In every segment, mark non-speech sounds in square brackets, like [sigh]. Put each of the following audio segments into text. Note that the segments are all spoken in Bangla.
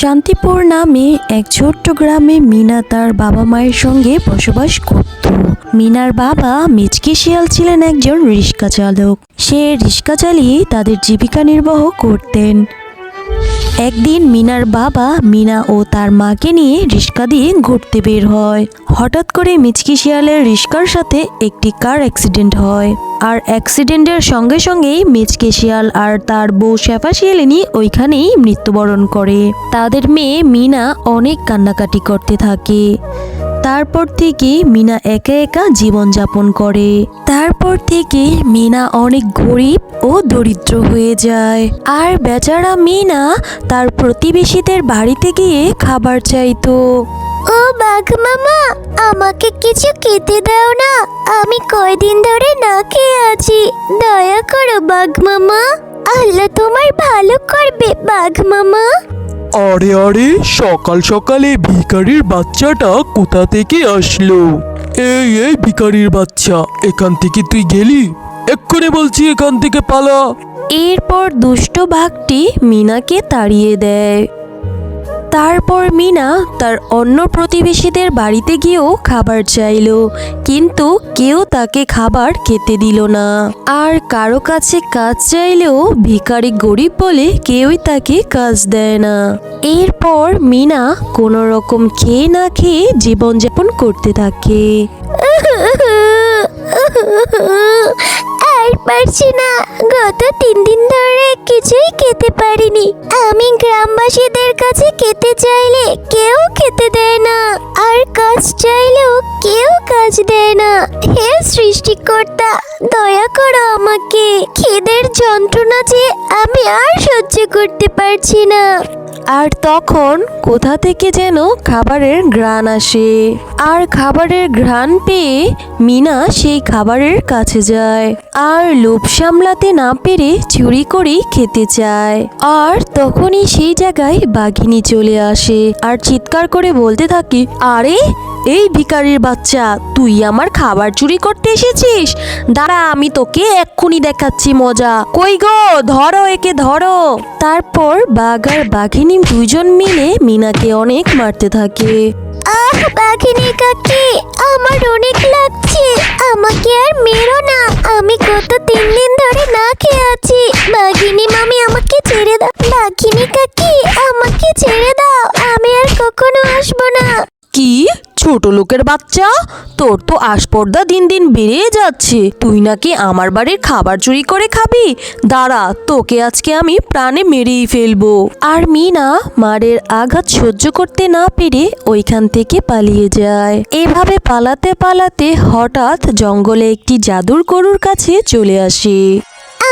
শান্তিপুর নামে এক ছোট্ট গ্রামে মিনা তার বাবা মায়ের সঙ্গে বসবাস করত। মিনার বাবা মিচকি শিয়াল ছিলেন একজন রিক্সা চালক। সে রিক্সা চালিয়ে তাদের জীবিকা নির্বাহ করতেন। একদিন মিনার বাবা মিনা ও তার মাকে নিয়ে রিস্কা দিয়ে ঘুরতে বের হয়। হঠাৎ করে মিচকি শিয়ালের রিক্সার সাথে একটি কার অ্যাক্সিডেন্ট হয়। আর অ্যাক্সিডেন্টের সঙ্গে সঙ্গেই মিচকে শিয়াল আর তার বউ শেফা শিয়ালিনী ওইখানেই মৃত্যুবরণ করে। তাদের মেয়ে মিনা অনেক কান্নাকাটি করতে থাকে। তারপর থেকে মিনা একা একা জীবনযাপন করে। তারপর থেকে মিনা অনেক গরিব ও দরিদ্র হয়ে যায়। আর বেচারা মিনা তার প্রতিবেশীদের বাড়িতে গিয়ে খাবার চাইতো। ও বাঘ মামা, আমাকে কিছু খেতে দাও না। আমি কয়দিন ধরে না খেয়ে আছি। দয়া করো বাঘ মামা। আল্লাহ তোমার ভালো করবে, বাঘ মামা। আরে আরে, সকাল সকালে ভিখারির বাচ্চাটা কোথা থেকে আসলো? এই এই ভিখারির বাচ্চা, এখান থেকে তুই গেলি? এক্ষুনি বলছি এখান থেকে পালা। এরপর দুষ্ট ভাগটি মিনাকে তাড়িয়ে দেয়। তারপর মিনা তার অন্য প্রতিবেশীদের বাড়িতে গিয়েও খাবার চাইলো, কিন্তু কেউ তাকে খাবার খেতে দিল না। আর কারও কাছে কাজ চাইলেও ভিখারি গরিব বলে কেউই তাকে কাজ দেয় না। এরপর মিনা কোনো রকম খেয়ে না খেয়ে জীবনযাপন করতে থাকে। [laughs] আর পারছি না। গত তিন দিন ধরে কিছুই খেতে পারিনি। আমি গ্রামবাসীদের কাছে খেতে চাইলে কেউ খেতে দেয় না। আর কাজ চাইলেও কেউ কাজ দেয় না। হে সৃষ্টিকর্তা, দয়া করো আমাকে। খিদের যন্ত্রণা যে আমি আর সহ্য করতে পারছি না। আর তখন কোথা থেকে যেন খাবারের ঘ্রাণ আসে? আর খাবারের ঘ্রাণ পেয়ে মিনা সেই খাবারের কাছে যায়। আর লোভ সামলাতে না পেরে চুরি করে খেতে চায়। আর তখনই সেই জায়গায় বাঘিনী চলে আসে আর চিৎকার করে বলতে থাকে, আরে, এই ভিখারির বাচ্চা, তুই আমার খাবার চুরি করতে এসেছিস? দাঁড়া, আমি তোকে এক্ষুনি দেখাচ্ছি মজা। কই গো, ধরো একে, ধরো। তারপর বাঘ আর বাঘিনী দুজন মিলে মিনাকে অনেক মারতে থাকে। আহ বাঘিনী কাকি আমার অনেক লাগছে। আমাকে আর মেরো না। আমি গত তিন দিন ধরে না খেয়ে আছি। বাঘিনী মামি আমাকে ছেড়ে দাও। বাঘিনী কাকি আমাকে ছেড়ে দাও। আমি আর কখনো আসব না। কি? ছোট লোকের বাচ্চা? তোর তো আস্পর্দা দিন দিন বেড়ে যাচ্ছে। তুই নাকি আমার বাড়ির খাবার চুরি করে খাবি? দাঁড়া, তোকে আজকে আমি প্রাণে মেরেই ফেলব। আর মিনা, মারের আঘাত সহ্য করতে না পেরে ওইখান থেকে পালিয়ে যায়। এভাবে পালাতে পালাতে হঠাৎ জঙ্গলে একটি জাদুর গরুর কাছে চলে আসে।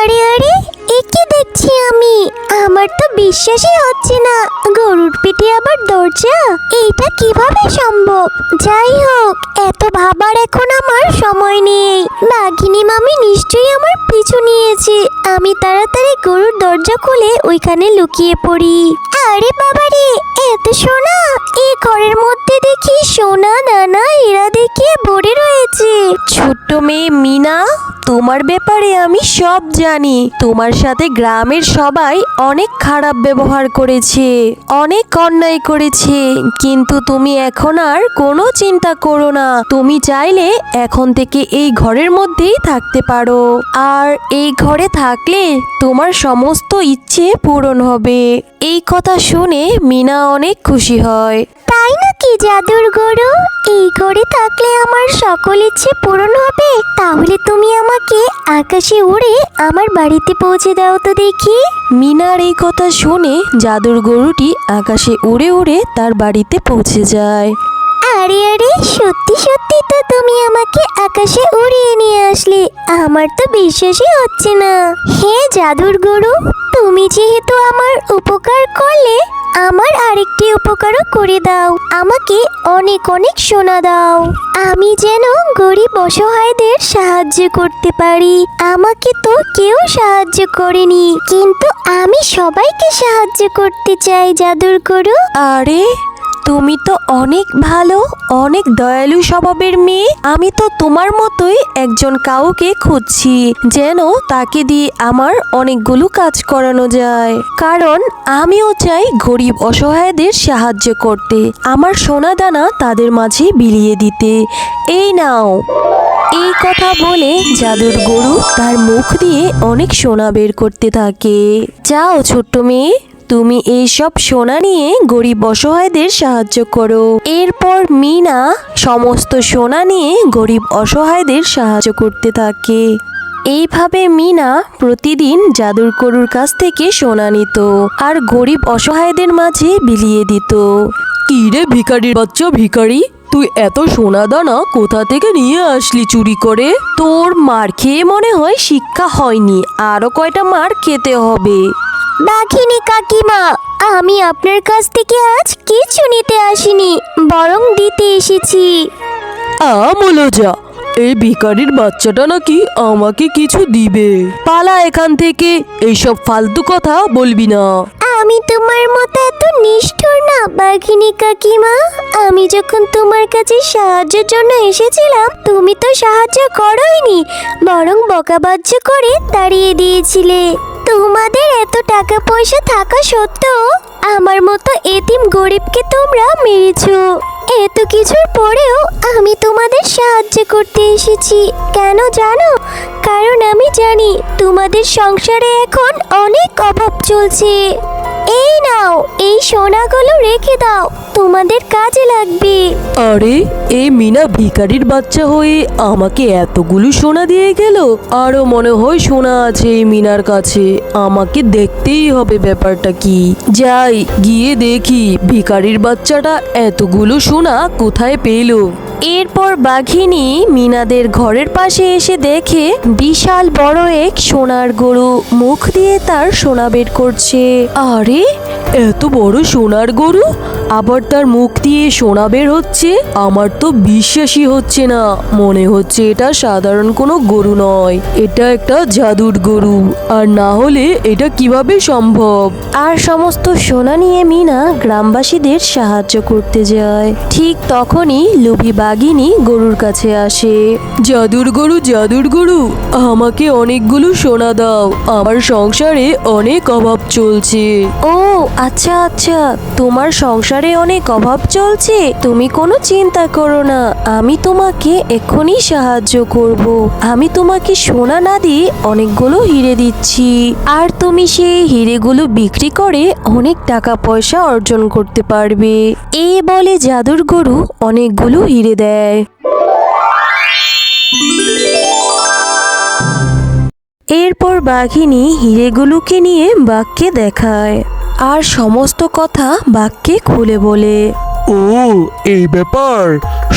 আরে আরে এ কি দেখছি আমি। আমার তো বিশ্বাসই হচ্ছে না। গরুর পিঠে আবার দরজা? এইটা কীভাবে সম্ভব? যাই হোক, এত ভাবার এখন আমার সময় নেই। বাঘিনী মামি নিশ্চয়ই আমার পিছু নিয়েছে আমি তাড়াতাড়ি গরুর দরজা খুলে ওইখানে লুকিয়ে পড়ি। আরে বাবারে, এত সোনা! এই ঘরের মধ্যে দেখি সোনা দানা এরা দেখিয়ে ভরে রয়েছে। ছোট্ট মেয়ে মিনা, তোমার ব্যাপারে আমি সব জানি। তোমার সাথে গ্রামের সবাই অনেক খারাপ ব্যবহার করেছে, অনেক অন্যায় করেছে। কিন্তু তুমি এখন আর কোনো চিন্তা করো না। তুমি চাইলে এখন থেকে এই ঘরের মধ্যেই থাকতে পারো। আর এই ঘরে থাকলে তোমার সমস্ত ইচ্ছে পূরণ হবে। এই কথা শুনে মিনা অনেক খুশি হয়। তাই নাকি জাদুর গরু? এই ঘরে থাকলে আমার সকল ইচ্ছে পূরণ হবে? তাহলে তুমি আমাকে আকাশে উড়ে আমার বাড়িতে পৌঁছে দাও তো দেখি। মিনার এই কথা শুনে জাদুর গরুটি আকাশে উড়ে উড়ে তার বাড়িতে পৌঁছে যায়। আরে আরে তুমি আমাকে আকাশে উড়িয়ে নিয়ে আসলে, আমার তো বিশ্বাসই হচ্ছে না। হে জাদুর গরু, তুমি যেহেতু আমার উপকার করলে, আমার আরেকটি উপকারও করে দাও। আমাকে অনেক অনেক সোনা দাও। আমি যেন গরিব অসহায়দের সাহায্য করতে পারি। আমাকে তো কেউ সাহায্য করেনি। কিন্তু আমি সবাইকে সাহায্য করতে চাই, জাদুর গরু। আরে তুমি তো অনেক ভালো, অনেক দয়ালু স্বভাবের মেয়ে। আমি তো তোমার মতোই একজন কাউকে খুঁজছি, যেন তাকে দিয়ে আমার অনেকগুলো কাজ করানো যায়। কারণ আমিও চাই গরিব অসহায়দের সাহায্য করতে, আমার সোনা দানা তাদের মাঝে বিলিয়ে দিতে। এই নাও। এই কথা বলে জাদুর গরু তার মুখ দিয়ে অনেক সোনা বের করতে থাকে। যাও ছোট্ট মেয়ে। তুমি এইসব সোনা নিয়ে গরিব অসহায়দের সাহায্য করো। এরপর মিনা সমস্ত সোনা নিয়ে গরিব অসহায়দের সাহায্য করতে থাকে। এইভাবে মিনা প্রতিদিন জাদুর গরুর কাছ থেকে সোনা নিত আর গরিব অসহায়দের মাঝে বিলিয়ে দিত। কি রে ভিখারির বাচ্চা ভিখারি তুই এত সোনা দানা কোথা থেকে নিয়ে আসলি চুরি করে? তোর মার খেয়ে মনে হয় শিক্ষা হয়নি আরও কয়টা মার খেতে হবে। দাখিনি কাকিমা আমি আপনার কাছ থেকে আজ কিছু নিতে আসিনি বরং দিতে এসেছি। আমলো যা এই ভিখারির বাচ্চাটা নাকি আমাকে কিছু দিবে। পালা এখান থেকে এইসব ফালতু কথা বলবি না। আমি তোমার মতো এত নিষ্ঠুর না বাঘিনী কাকিমা। আমি যখন তোমার কাছে সাহায্যের জন্য এসেছিলাম তুমি তো সাহায্য করোইনি বরং বকাবাজ্য করে তাড়িয়ে দিয়েছিলে। তোমাদের এত টাকা পয়সা থাকা সত্ত্বেও আমার মতো এতিম গরিবকে তোমরা মেরেছো। এত কিছুর পরেও আমি তোমাদের সাহায্য করতে এসেছি। কেন জানো? কারণ আমি জানি তোমাদের সংসারে এখন অনেক অভাব চলছে। এই নাও, এই সোনাগুলো রেখে দাও, তোমাদের কাজে লাগবে। আরে, এই মিনা ভিখারির বাচ্চা হয়ে আমাকে এতগুলো সোনা দিয়ে গেল। আরও মনে হয় সোনা আছে এই মিনার কাছে। আমাকে দেখতেই হবে ব্যাপারটা কি। যাই, গিয়ে দেখি ভিখারির বাচ্চাটা এতগুলো সোনা কোথায় পেল। এরপর বাঘিনী মিনাদের ঘরের পাশে এসে দেখে বিশাল বড় এক সোনার গরু মুখ দিয়ে তার সোনা বের করছে। আরে এত বড় সোনার গরু? আবার তার মুখ দিয়ে সোনা বের হচ্ছে? আমার তো বিশ্বাসই হচ্ছে না। মনে হচ্ছে এটা সাধারণ কোনো গরু নয়। এটা একটা জাদুর গরু। আর না হলে এটা কীভাবে সম্ভব? আর সমস্ত সোনা নিয়ে মিনা গ্রামবাসীদের সাহায্য করতে যায়। ঠিক তখনই লোভী বাঘিনী গরুর কাছে আসে। জাদুর গরু জাদুর গরু আমাকে অনেকগুলো সোনা দাও। আমার সংসারে অনেক অভাব চলছে। ও আচ্ছা আচ্ছা তোমার সংসারে অনেক অভাব চলছে, তুমি কোনো চিন্তা করো না, আমি তোমাকে এক্ষুনি সাহায্য করব। আমি তোমাকে সোনা না দিয়ে অনেকগুলো হিরে দিচ্ছি। আর তুমি সেই হিরেগুলো বিক্রি করে অনেক টাকা পয়সা অর্জন করতে পারবে। এই বলে জাদুর গরু অনেকগুলো হিরে দেয়। এরপর বাঘিনী হিরেগুলোকে নিয়ে বাঘকে দেখায়। আর সমস্ত কথা বাক্যে খুলে বলে। ও এই ব্যাপার?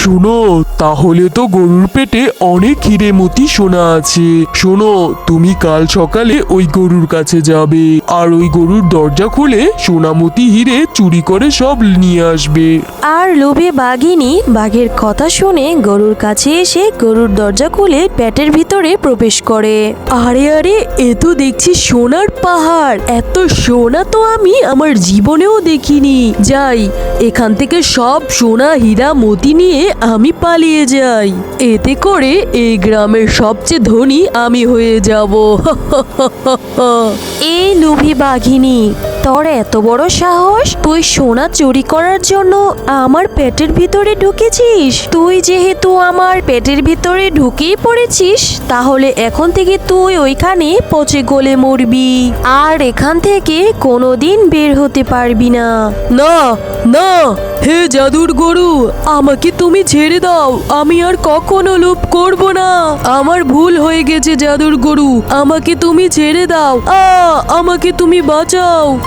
শোনো, তাহলে তো গরুর পেটে অনেক হিরে মতি সোনা আছে। শোনো, তুমি কাল সকালে ওই গরুর কাছে যাবে, আর ওই গরুর দরজা খুলে সোনামতি হিরে চুরি করে সব নিয়ে আসবে। আর লোভে বাঘিনী বাঘের কথা শুনে গরুর কাছে এসে গরুর দরজা খুলে পেটের ভিতরে প্রবেশ করে। আরে আরে, এ তো দেখছি সোনার পাহাড়। এত সোনা তো আমি আমার জীবনেও দেখিনি। যাই, এখান থেকে সব সোনা, হীরা, মতি নিয়ে আমি পালিয়ে যাই। এতে করে এই গ্রামের সবচেয়ে ধনী আমি হয়ে যাব। [laughs] এই লোভী বাঘিনী তোর এত বড় সাহস? তুই সোনা চুরি করার জন্য আমার পেটের ভিতরে ঢুকেছিস? তুই যেহেতু আমার পেটের ভিতরে ঢুকেই পড়েছিস, তাহলে এখন থেকে তুই ওইখানে পচে গলে মরবি। আর এখান থেকে কোনোদিন বের হতে পারবি না। না না, হে জাদুর গরু, আমাকে তুমি ছেড়ে দাও। আমি আর কখনো লোভ করব না। আমার ভুল হয়ে গেছে জাদুর গরু, আমাকে তুমি ছেড়ে দাও। আ, আমাকে তুমি বাঁচাও।